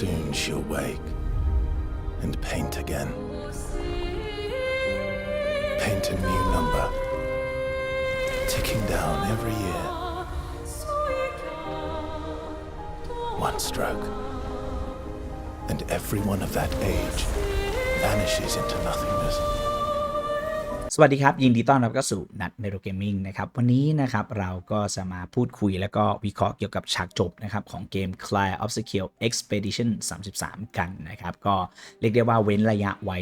Soon she'll wake and paint again. Paint a new number, ticking down every year. One stroke, and everyone of that age vanishes into nothingness. สวัสดีครับ ยินดีต้อนรับเข้าสู่นัดเนโรเกมมิ่งนะครับ วันนี้นะครับเราก็จะมาพูดคุยแล้วก็วิเคราะห์เกี่ยวกับฉากจบนะครับของเกม Clair of s e c u r e Expedition 33 กันนะครับ ก็เรียกได้ว่าเว้นระยะไว้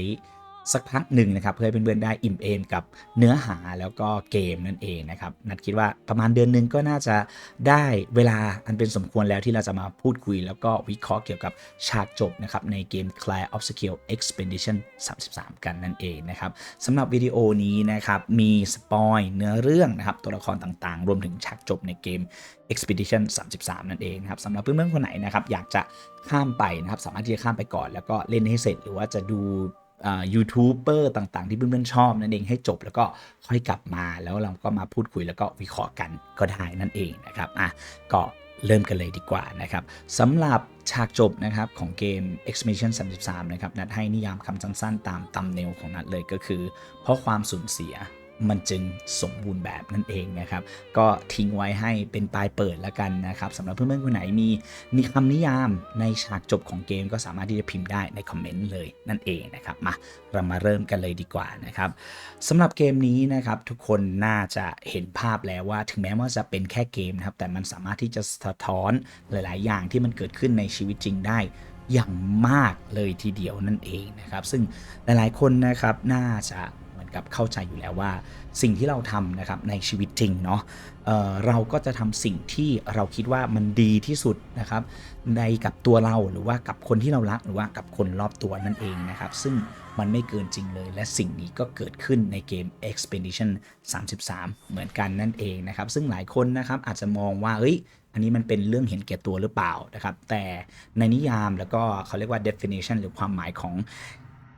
สักพักหนึ่งนะครับ เพื่อให้เพื่อนๆได้อิ่มเอมกับเนื้อหาแล้วก็เกมนั่นเองนะครับ นัดคิดว่าประมาณเดือนหนึ่งก็น่าจะได้เวลาอันเป็นสมควรแล้วที่เราจะมาพูดคุย แล้วก็วิเคราะห์เกี่ยวกับฉากจบนะครับในเกม Clair Obstacle Expedition 33 กันนั่นเองนะครับสำหรับวิดีโอนี้นะครับมีสปอยเนื้อเรื่องนะครับตัวละครต่างๆ รวมถึงฉากจบในเกม Expedition 33 นั่นเองนะครับสำหรับเพื่อนๆคนไหนนะครับอยากจะข้ามไปนะครับสามารถที่จะข้ามไปก่อนแล้วก็เล่นให้เสร็จหรือว่าจะดู ยูทูบเบอร์ต่างๆ ที่เพื่อนๆชอบนั่นเองให้จบแล้วก็ค่อยกลับมาแล้วเราก็มาพูดคุยแล้วก็วิเคราะห์กันก็ได้นั่นเองนะครับอะก็เริ่มกันเลยดีกว่านะครับสำหรับฉากจบนะครับของเกม Expedition 33 นะครับ นัดให้นิยามคำสั้นๆ ตามตำเนลของนัดเลยก็คือ เพราะความสูญเสีย มันจึงสมบูรณ์แบบนั่นเองนะครับ ก็ทิ้งไว้ให้เป็นปลายเปิดแล้วกันนะครับสำหรับเพื่อนๆคนไหนมีมีคำนิยามในฉากจบของเกมก็สามารถที่จะพิมพ์ได้ในคอมเมนต์เลยนั่นเองนะครับมาเรามาเริ่มกันเลยดีกว่านะครับสำหรับเกมนี้นะครับทุกคนน่าจะเห็นภาพแล้วว่าถึงแม้ว่าจะเป็นแค่เกมนะครับแต่มันสามารถที่จะสะท้อนหลาย ๆ อย่างที่มันเกิดขึ้นในชีวิตจริงได้อย่างมากเลยทีเดียวนั่นเองนะครับ ซึ่งหลายๆคนนะครับน่าจะ กับเข้าใจอยู่แล้วว่า สิ่งที่เราทำนะครับในชีวิตจริงเนาะเเราก็จะทำสิ่งที่เราคิดว่ามันดีที่สุดนะครับ ในกับตัวเราหรือว่ากับคนที่เรารักหรือว่ากับคนรอบตัวนั่นเองนะครับ ซึ่งมันไม่เกินจริงเลย และสิ่งนี้ก็เกิดขึ้นในเกม Expedition 33 เหมือนกันนั่นเองนะครับ ซึ่งหลายคนนะครับอาจจะมองว่าเอ้ยอันนี้มันเป็นเรื่องเห็นแก่ตัวหรือเปล่านะครับ แต่ในนิยามแล้วก็เขาเรียกว่า definition หรือความหมายของ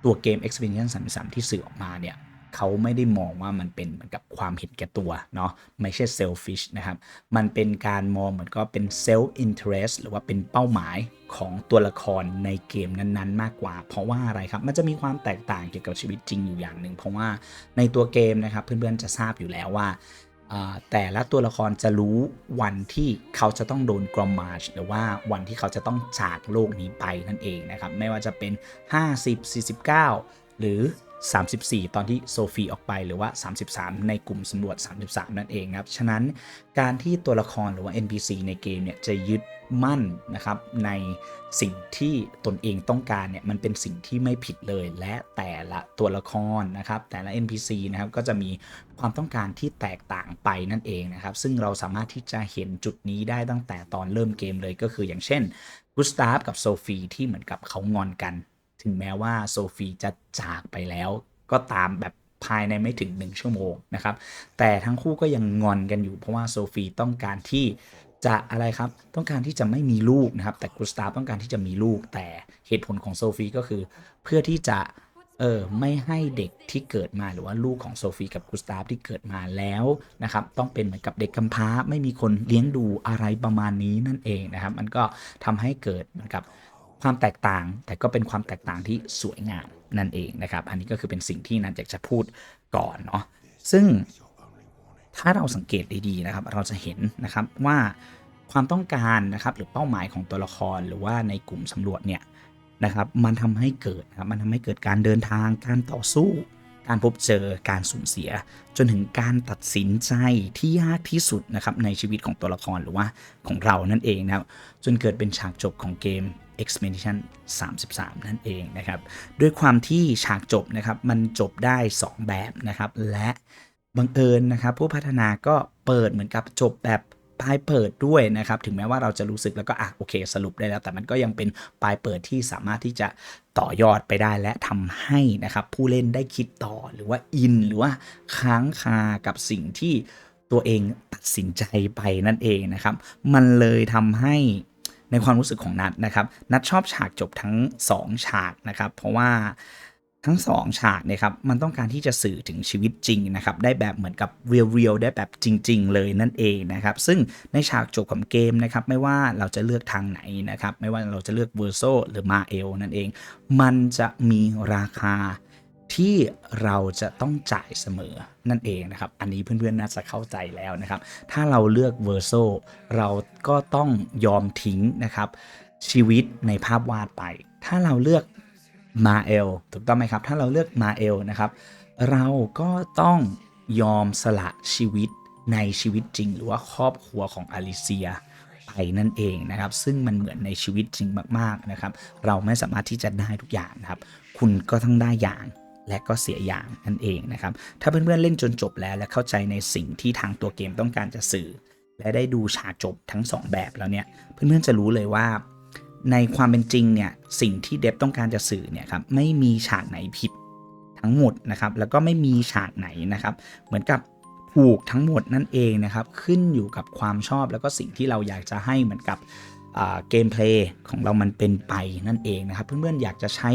ตัวเกม Expedition 33 ที่สื่อออกมาเนี่ย เขาไม่ได้มองว่ามันเป็นเหมือนกับความเห็นแก่ตัวเนาะไม่ใช่ selfish นะครับ มันเป็นการมองเหมือนก็เป็น self interest หรือว่าเป็นเป้าหมายของตัวละครในเกมนั้นๆ มากกว่า เพราะว่าอะไรครับ มันจะมีความแตกต่างเกี่ยวกับชีวิตจริงอยู่อย่างหนึ่ง เพราะว่าในตัวเกมนะครับ เพื่อนๆจะทราบอยู่แล้วว่าอ่าแต่ละตัวละครจะรู้วันที่เขาจะต้องโดนกรอมมาชหรือว่าวันที่เขาจะต้องจากโลกนี้ไปนั่นเองนะครับ ไม่ว่าจะเป็น 50 49 หรือ 34 ตอนที่โซฟีออกไปหรือว่า 33 ในกลุ่มสำรวจ 33 นั่นเองครับ ฉะนั้นการที่ตัวละครหรือว่า NPC ในเกมเนี่ยจะยึดมั่นนะครับในสิ่งที่ตนเองต้องการเนี่ยมันเป็นสิ่งที่ไม่ผิดเลย และแต่ละตัวละครนะครับแต่ละ NPC นะครับก็จะมีความต้องการที่แตกต่างไปนั่นเองนะครับซึ่งเราสามารถที่จะเห็นจุดนี้ได้ตั้งแต่ตอนเริ่มเกมเลยก็คืออย่างเช่นกุสตาฟกับโซฟีที่เหมือนกับเขางอนกัน ถึงแม้ว่าโซฟีจะจากไปแล้วก็ตามแบบภายในไม่ถึง 1 ชั่วโมงนะครับ แต่ทั้งคู่ก็ยังงอนกันอยู่ เพราะว่าโซฟีต้องการที่จะอะไรครับ ต้องการที่จะไม่มีลูกนะครับ แต่กุสตาฟต้องการที่จะมีลูก แต่เหตุผลของโซฟีก็คือเพื่อที่จะเออไม่ให้เด็กที่เกิดมาหรือว่าลูกของโซฟีกับกุสตาฟที่เกิดมาแล้วนะครับ ต้องเป็นเหมือนกับเด็กกำพร้า ไม่มีคนเลี้ยงดูอะไรประมาณนี้นั่นเองนะครับ มันก็ทำให้เกิดเหมือนกับ ความแตกต่างแต่ก็เป็นความแตกต่างที่สวยงามนั่นเองนะครับ อันนี้ก็คือเป็นสิ่งที่นันอยากจะพูดก่อนเนาะซึ่งถ้าเราสังเกตดีๆนะครับ เราจะเห็นนะครับว่าความต้องการนะครับหรือเป้าหมายของตัวละครหรือว่าในกลุ่มสำรวจเนี่ยนะครับ มันทำให้เกิดนะครับมันทำให้เกิดการเดินทางการต่อสู้ การพบเจอการสูญเสีย จนถึงการตัดสินใจที่ยากที่สุดนะครับในชีวิตของตัวละครหรือว่าของเรานั่นเองนะครับจนเกิดเป็นฉากจบของเกม Expedition 33 นั่นเองนะครับ ด้วยความที่ฉากจบนะครับ มันจบได้ 2 แบบนะครับ และบังเอิญนะครับ ผู้พัฒนาก็เปิดเหมือนกับจบแบบปลายเปิดด้วยนะครับ ถึงแม้ว่าเราจะรู้สึกแล้วก็อะโอเค สรุปได้แล้ว แต่มันก็ยังเป็นปลายเปิดที่สามารถที่จะต่อยอดไปได้และทำให้นะครับ ผู้เล่นได้คิดต่อหรือว่าอิน หรือว่าค้างคากับสิ่งที่ตัวเองตัดสินใจไปนั่นเองนะครับ มันเลยทำให้ ในความรู้สึกของนัดนะครับ นัดชอบฉากจบทั้ง 2 ฉากนะครับ เพราะว่าทั้งสองฉากเนี่ยครับมันต้องการที่จะสื่อถึงชีวิตจริงนะครับ ได้แบบเหมือนกับเรียลๆได้แบบจริง ๆ เลยนั่นเองนะครับ ซึ่งในฉากจบของเกมนะครับ ไม่ว่าเราจะเลือกทางไหนนะครับ ไม่ว่าเราจะเลือกเวอร์โซหรือมาเอลนั่นเอง มันจะมีราคา ที่เราจะต้องจ่ายเสมอนั่นเองนะครับ อันนี้เพื่อนๆน่าจะเข้าใจแล้วนะครับ ถ้าเราเลือกเวอร์โซเราก็ต้องยอมทิ้งนะครับ ชีวิตในภาพวาดไป ถ้าเราเลือกมาเอลถูกต้องไหมครับ ถ้าเราเลือกมาเอลนะครับ เราก็ต้องยอมสละชีวิตในชีวิตจริง หรือว่าครอบครัวของอลิเซียไปนั่นเองนะครับ ซึ่งมันเหมือนในชีวิตจริงมากๆนะครับ เราไม่สามารถที่จะได้ทุกอย่างนะครับ คุณก็ต้องได้อย่าง และก็เสียอย่างนั่นเองนะครับ ถ้าเพื่อนๆเล่นจนจบแล้ว และเข้าใจในสิ่งที่ทางตัวเกมต้องการจะสื่อ และได้ดูฉากจบทั้งสองแบบแล้วเนี่ย เพื่อนๆจะรู้เลยว่า ในความเป็นจริงเนี่ยสิ่งที่เดฟต้องการจะสื่อเนี่ยครับไม่มีฉากไหนผิดทั้งหมดนะครับแล้วก็ไม่มีฉากไหนนะครับ เหมือนกับถูกทั้งหมดนั่นเองนะครับ ขึ้นอยู่กับความชอบแล้วก็สิ่งที่เราอยากจะให้เหมือนกับ เกมเพลย์ของเรามันเป็นไปนั่นเองนะครับ เพื่อนๆอยากจะใช้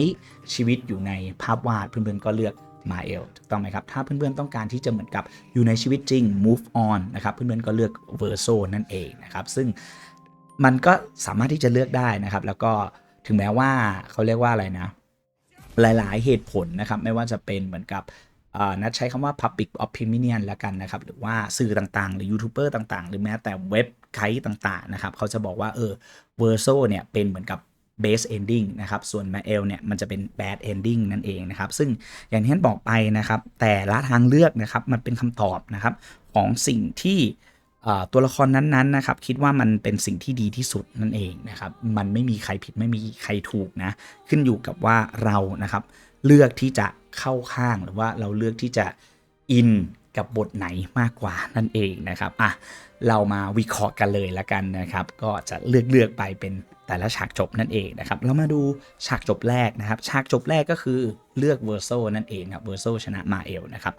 ชีวิตอยู่ในภาพวาดเพื่อนๆก็เลือกมาเอลถูกต้องไหมครับ ถ้าเพื่อนๆต้องการที่จะเหมือนกับอยู่ในชีวิตจริง move on นะครับ เพื่อนๆก็เลือก verso นั่นเองนะครับ ซึ่งมันก็สามารถที่จะเลือกได้นะครับ แล้วก็ถึงแม้ว่าเขาเรียกว่าอะไรนะ หลายๆเหตุผลนะครับ ไม่ว่าจะเป็นเหมือนกับ นัดใช้คำว่า public opinion แล้วกันนะครับ หรือว่าสื่อต่างๆ หรือยูทูบเบอร์ต่างๆ หรือแม้แต่เว็บไซต์ต่างๆนะครับ เขาจะบอกว่าเออ verso เนี่ยเป็นเหมือนกับ base ending นะครับ ส่วน m a e l เนี่ย มันจะเป็น bad ending นั่นเองนะครับ ซึ่งอย่างที่ท่านบอกไปนะครับ แต่ละทางเลือกนะครับ มันเป็นคำตอบนะครับ ของสิ่งที่ตัวละครนั้นๆนะครับ คิดว่ามันเป็นสิ่งที่ดีที่สุดนั่นเองนะครับ มันไม่มีใครผิดไม่มีใครถูกนะ ขึ้นอยู่กับว่าเรานะครับ เลือกที่จะเข้าข้างหรือว่าเราเลือกที่จะอินกับบทไหนมากกว่านั่นเองนะครับอะเรามาวิเคราะห์กันเลยละกันนะครับ ก็จะเลือกเลือกไปเป็นแต่ละฉากจบนั่นเองนะครับ เรามาดูฉากจบแรกนะครับ ฉากจบแรกก็คือเลือกเวอร์โซนั่นเองครับเวอร์โซชนะมาเอลนะครับ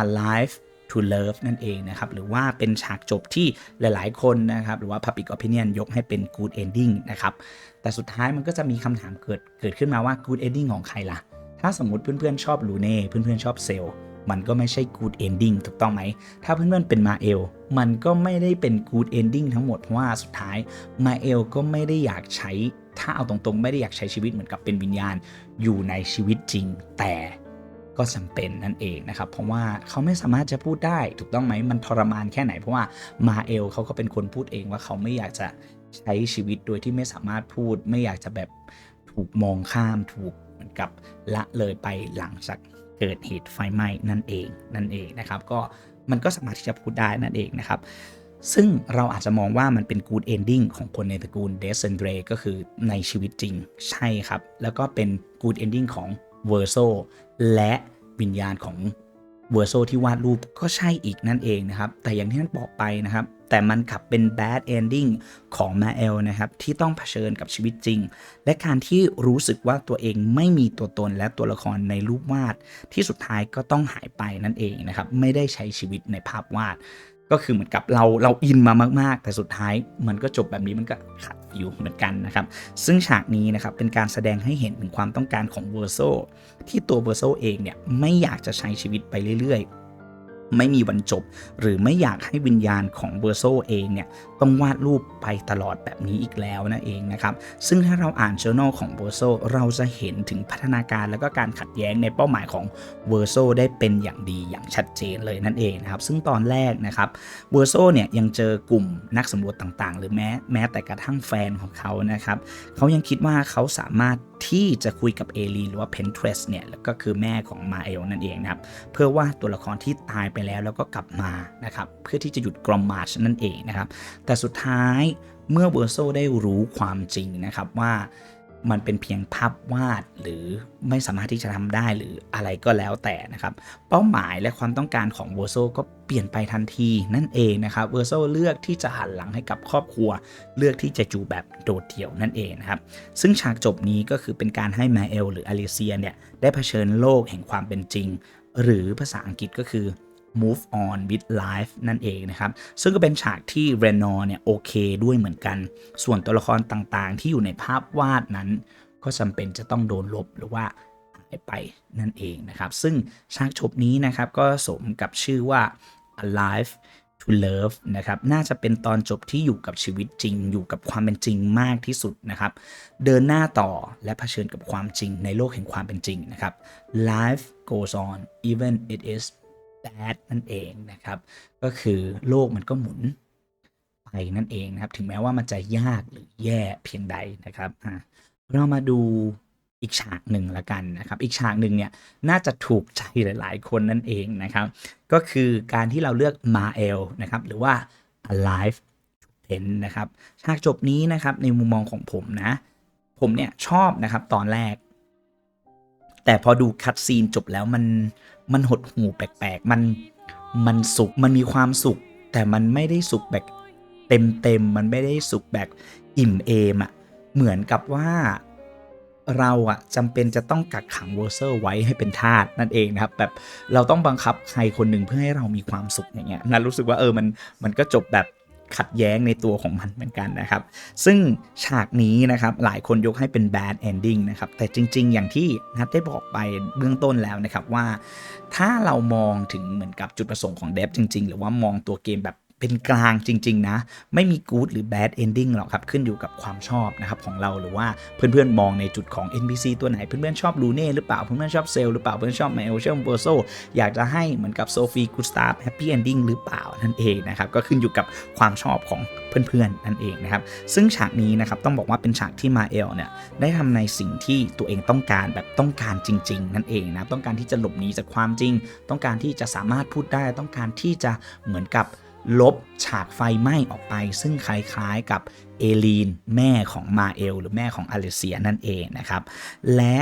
Alive to Love นั่นเองนะครับ หรือว่าเป็นฉากจบที่หลายๆ คนนะครับ หรือว่า Public Opinion ยกให้เป็น Good Ending นะครับ แต่สุดท้ายมันก็จะมีคำถามเกิดเกิดขึ้นมาว่า Good Ending ของใครล่ะ ถ้าสมมติเพื่อนๆชอบลูเน่เพื่อนๆชอบเซลมันก็ไม่ใช่ Good Ending ถูกต้องไหม ถ้าเพื่อนๆเป็นมาเอล มันก็ไม่ได้เป็น Good Ending ทั้งหมด เพราะว่าสุดท้ายมาเอลก็ไม่ได้อยากใช้ ถ้าเอาตรงๆ ไม่ได้อยากใช้ชีวิตเหมือนกับเป็นวิญญาณ อยู่ในชีวิตจริง แต่ก็จำเป็นนั่นเองนะครับ เพราะว่าเขาไม่สามารถจะพูดได้ ถูกต้องไหม มันทรมานแค่ไหน เพราะว่ามาเอลเขาก็เป็นคนพูดเองว่าเขาไม่อยากจะใช้ชีวิตโดยที่ไม่สามารถพูด ไม่อยากจะแบบถูกมองข้าม ถูก กับละเลยไปหลังจากเกิดเหตุไฟไหม้นั่นเองนั่นเองนะครับก็มันก็สามารถที่จะพูดได้นั่นเองนะครับซึ่งเราอาจจะมองว่ามันเป็น good ending ของคนในตระกูลเดซเซนเดรก็คือในชีวิตจริงใช่ครับ แล้วก็เป็น good ending ของเวอร์โซและวิญญาณของเวอร์โซที่วาดรูปก็ใช่อีกนั่นเองนะครับ แต่อย่างที่ท่านบอกไปนะครับ แต่มันกลับเป็น bad ending ของมาเอลนะครับที่ต้องเผชิญกับชีวิตจริง และการที่รู้สึกว่าตัวเองไม่มีตัวตนและตัวละครในรูปวาด ที่สุดท้ายก็ต้องหายไปนั่นเองนะครับไม่ได้ใช้ชีวิตในภาพวาด ก็คือเหมือนกับเราเราอินมามาก ๆ แต่สุดท้ายมันก็จบแบบนี้มันก็ขัดอยู่เหมือนกันนะครับ ซึ่งฉากนี้นะครับเป็นการแสดงให้เห็นถึงความต้องการของเวอร์โซที่ตัวเวอร์โซเองเนี่ยไม่อยากจะใช้ชีวิตไปเรื่อยๆ ไม่มีวันจบ หรือไม่อยากให้วิญญาณของเวอร์โซเองเนี่ยต้องวาดรูปไปตลอดแบบนี้อีกแล้วนั่นเองนะครับ ซึ่งถ้าเราอ่าน journal ของเวอร์โซเราจะเห็นถึงพัฒนาการแล้วก็การขัดแย้งในเป้าหมายของเวอร์โซได้เป็นอย่างดีอย่างชัดเจนเลยนั่นเองนะครับ ซึ่งตอนแรกนะครับเวอร์โซเนี่ยยังเจอกลุ่มนักสำรวจต่างๆ หรือแม้แม้แต่กระทั่งแฟนของเขานะครับเขายังคิดว่าเขาสามารถ ที่จะคุยกับเอลีหรือว่าเพนเทรสเนี่ยแล้วก็คือแม่ของมาเอลนั่นเองนะครับ เพื่อว่าตัวละครที่ตายไปแล้วแล้วก็กลับมานะครับ เพื่อที่จะหยุดกรอมมาชนั่นเองนะครับ แต่สุดท้ายเมื่อเวอร์โซได้รู้ความจริงนะครับว่า มันเป็นเพียงภาพวาดหรือไม่สามารถที่จะทำได้หรืออะไรก็แล้วแต่นะครับ เป้าหมายและความต้องการของเวอร์โซก็เปลี่ยนไปทันทีนั่นเองนะครับเวอร์โซเลือกที่จะหันหลังให้กับครอบครัว เลือกที่จะอยู่แบบโดดเดี่ยวนั่นเองนะครับ ซึ่งฉากจบนี้ก็คือเป็นการให้แมเอลหรืออลิเซียเนี่ยได้เผชิญโลกแห่งความเป็นจริง หรือภาษาอังกฤษก็คือ move on with life นั่นเองนะครับ ซึ่งก็เป็นฉากที่เรนอร์เนี่ยโอเคด้วยเหมือนกัน ส่วนตัวละครต่างๆ ที่อยู่ในภาพวาดนั้น ก็จำเป็นจะต้องโดนลบหรือว่าหายไปนั่นเองนะครับ ซึ่งฉากจบนี้นะครับก็สมกับชื่อว่า Alive to Love นะครับ น่าจะเป็นตอนจบที่อยู่กับชีวิตจริง อยู่กับความเป็นจริงมากที่สุดนะครับ เดินหน้าต่อและเผชิญกับความจริงในโลกแห่งความเป็นจริงนะครับ Life goes on even it is bad นั่นเองนะครับ ก็คือโลกมันก็หมุนไปนั่นเองนะครับ ถึงแม้ว่ามันจะยากหรือแย่เพียงใดนะครับอะเรามาดูอีกฉากหนึ่งละกันนะครับ อีกฉากหนึ่งเนี่ยน่าจะถูกใจหลาย ๆ คนนั่นเองนะครับ ก็คือการที่เราเลือกมาเอลนะครับหรือว่า alive to end นะครับ ฉากจบนี้นะครับในมุมมองของผมนะ ผมเนี่ยชอบนะครับตอนแรก แต่พอดูคัดซีนจบแล้วมันมันหดหูแปลกๆ มันมันสุขมันมีความสุข แต่มันไม่ได้สุขแบบเต็มเต็มๆมันไม่ได้สุขแบบอิ่มเอมอะเหมือนกับว่าเราอะจำเป็นจะต้องกักขังเวอร์เซอร์ไว้ให้เป็นทาสนั่นเองนะครับ แบบเราต้องบังคับใครคนหนึ่งเพื่อให้เรามีความสุขอย่างเงี้ยนันรู้สึกว่าเออมันมันก็จบแบบ ขัดแย้งในตัวของมันเหมือนกันนะครับ ซึ่งฉากนี้นะครับหลายคนยกให้เป็น bad ending นะครับ แต่จริง ๆ อย่างที่นัทได้บอกไปเบื้องต้นแล้วนะครับว่า ถ้าเรามองถึงเหมือนกับจุดประสงค์ของเดฟจริง ๆ หรือว่ามองตัวเกมแบบ เป็นกลางจริง ๆ นะ ไม่มี good หรือ bad ending หรอกครับ ขึ้นอยู่กับความชอบนะครับของเราหรือว่าเพื่อนๆ มองในจุดของ NPC ตัวไหน เพื่อนๆ ชอบลูเน่หรือเปล่า เพื่อนๆ ชอบเซลหรือเปล่า เพื่อนๆ ชอบไมเอลชอบเบอร์โซอยากจะให้เหมือนกับโซฟีกูสตาฟแฮปปี้เอนดิ้งหรือเปล่านั่นเองนะครับ ก็ขึ้นอยู่กับความชอบของเพื่อนๆ นั่นเองนะครับ ซึ่งฉากนี้นะครับต้องบอกว่าเป็นฉากที่มาเอลเนี่ยได้ทำในสิ่งที่ตัวเองต้องการแบบต้องการจริง ๆ นั่นเองนะต้องการที่จะหลบหนีจากความจริง ต้องการที่จะสามารถพูดได้ ต้องการที่จะเหมือนกับ ลบฉากไฟไหม้ออกไป ซึ่งคล้ายๆกับเอลีนแม่ของมาเอล หรือแม่ของอเลเซียนั่นเองนะครับ และ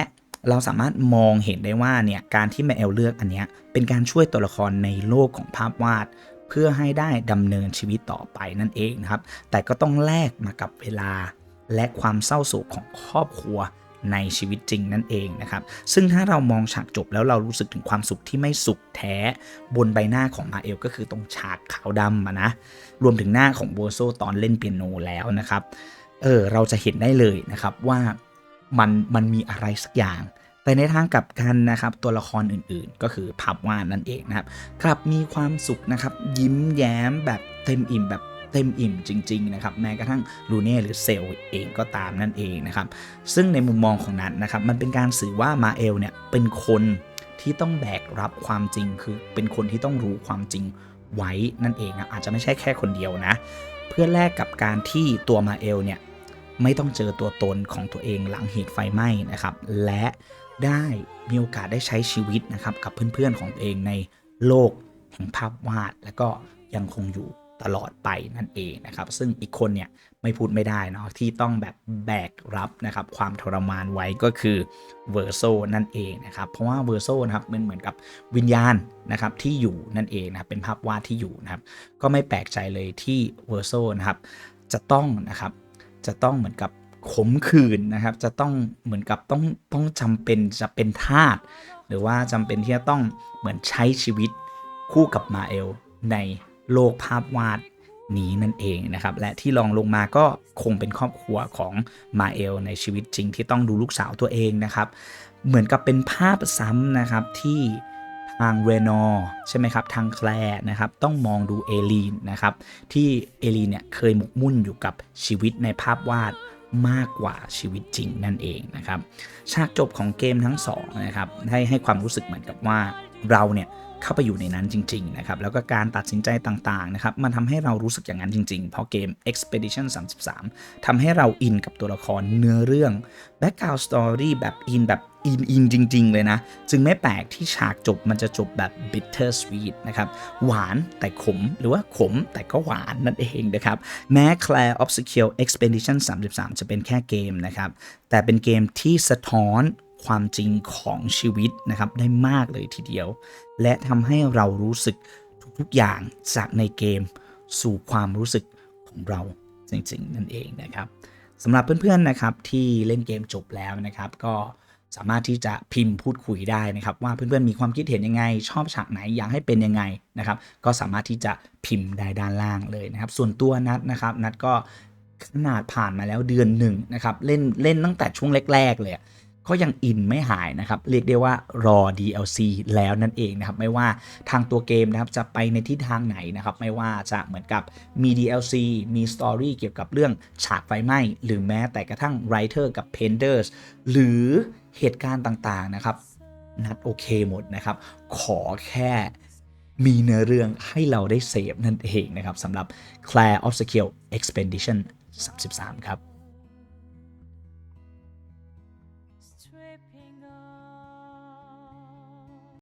เราสามารถมองเห็นได้ว่าเนี่ยการที่มาเอลเลือกอันเนี้ยเป็นการช่วยตัวละครในโลกของภาพวาด เพื่อให้ได้ดำเนินชีวิตต่อไปนั่นเองนะครับ แต่ก็ต้องแลกมากับเวลาและความเศร้าโศกของครอบครัว ในชีวิตจริงนั่นเองนะครับ ซึ่งถ้าเรามองฉากจบแล้วเรารู้สึกถึงความสุขที่ไม่สุขแท้บนใบหน้าของมาเอลก็คือตรงฉากขาวดำนะ รวมถึงหน้าของโบโซตอนเล่นเปียโนแล้วนะครับ เออเราจะเห็นได้เลยนะครับว่ามันมันมีอะไรสักอย่างแต่ในทางกลับกันนะครับตัวละครอื่นๆ ก็คือภาพวาดนั่นเองนะครับกลับมีความสุขนะครับยิ้มแย้มแบบเต็มอิ่มแบบ เต็มอิ่มจริงๆนะครับแม้กระทั่งลูเน่หรือเซลเองก็ตามนั่นเองนะครับซึ่งในมุมมองของนัทนะครับมันเป็นการสื่อว่ามาเอลเนี่ยเป็นคนที่ต้องแบกรับความจริงคือเป็นคนที่ต้องรู้ความจริงไว้นั่นเองนะอาจจะไม่ใช่แค่คนเดียวนะ เพื่อแลกกับการที่ตัวมาเอลเนี่ยไม่ต้องเจอตัวตนของตัวเองหลังเหตุไฟไหม้นะครับ และได้มีโอกาสได้ใช้ชีวิตนะครับกับเพื่อนๆของตัวเองในโลกแห่งภาพวาด และก็ยังคงอยู่ ตลอดไปนั่นเองนะครับ ซึ่งอีกคนเนี่ยไม่พูดไม่ได้เนาะที่ต้องแบบแบกรับนะครับความทรมานไว้ก็คือเวอร์โซนั่นเองนะครับเพราะว่าเวอร์โซนะครับมันเหมือนกับวิญญาณนะครับที่อยู่นั่นเองนะครับเป็นภาพวาดที่อยู่นะครับ ก็ไม่แปลกใจเลยที่เวอร์โซนะครับจะต้องนะครับจะต้องเหมือนกับขมขื่นนะครับ จะต้องเหมือนกับต้องต้องจำเป็นจะเป็นทาสหรือว่าจำเป็นที่จะต้องเหมือนใช้ชีวิตคู่กับมาเอลใน โลกภาพวาดนี้นั่นเองนะครับ และที่รองลงมาก็คงเป็นครอบครัวของมาเอลในชีวิตจริงที่ต้องดูลูกสาวตัวเองนะครับ เหมือนกับเป็นภาพซ้ำนะครับที่ทางเรนอใช่ไหมครับ ทางแคลร์นะครับต้องมองดูเอลีนนะครับ ที่เอลีนเนี่ยเคยหมกมุ่นอยู่กับชีวิตในภาพวาดมากกว่าชีวิตจริงนั่นเองนะครับ ฉากจบของเกมทั้งสองนะครับให้ให้ความรู้สึกเหมือนกับว่าเราเนี่ย เข้าไปอยู่ในนั้นจริงๆนะครับแล้วก็การตัดสินใจต่างๆนะครับมันทำให้เรารู้สึกอย่างนั้นจริงๆ เพราะเกม Expedition 33ทำให้เราอินกับตัวละครเนื้อเรื่อง Background Story แบบอินแบบอินอินจริง ๆ เลยนะ จึงไม่แปลกที่ฉากจบมันจะจบแบบ bitter sweet นะครับ หวานแต่ขมหรือว่าขมแต่ก็หวานนั่นเองนะครับ แม้ Claire Obscure Expedition 33 จะเป็นแค่เกมนะครับ แต่เป็นเกมที่สะท้อน ความจริงของชีวิตนะครับได้มากเลยทีเดียว และทำให้เรารู้สึกทุกๆอย่างจากในเกมสู่ความรู้สึกของเราจริงๆ นั่นเองนะครับสำหรับเพื่อนๆนะครับที่เล่นเกมจบแล้วนะครับ ก็สามารถที่จะพิมพ์พูดคุยได้นะครับ ว่าเพื่อนๆมีความคิดเห็นยังไง ชอบฉากไหนอยากให้เป็นยังไงนะครับ ก็สามารถที่จะพิมพ์ได้ด้านล่างเลยนะครับ ส่วนตัวนัดนะครับ นัดก็ขนาดผ่านมาแล้วเดือนหนึ่งนะครับ เล่นเล่นตั้งแต่ช่วงแรก ๆ เลย ก็ยังอินไม่หายนะครับ เรียกได้ว่ารอ DLC แล้วนั่นเองนะครับ ไม่ว่าทางตัวเกมนะครับจะไปในทิศทางไหนนะครับ ไม่ว่าจะเหมือนกับมี DLC มีสตอรี่เกี่ยวกับเรื่องฉากไฟไหม้ หรือแม้แต่กระทั่ง Writer กับ Painters หรือเหตุการณ์ต่างๆนะครับ นัดโอเคหมดนะครับ ขอแค่มีเนื้อเรื่องให้เราได้เสพนั่นเองนะครับสำหรับ Claire of Skill Expedition 33 ครับ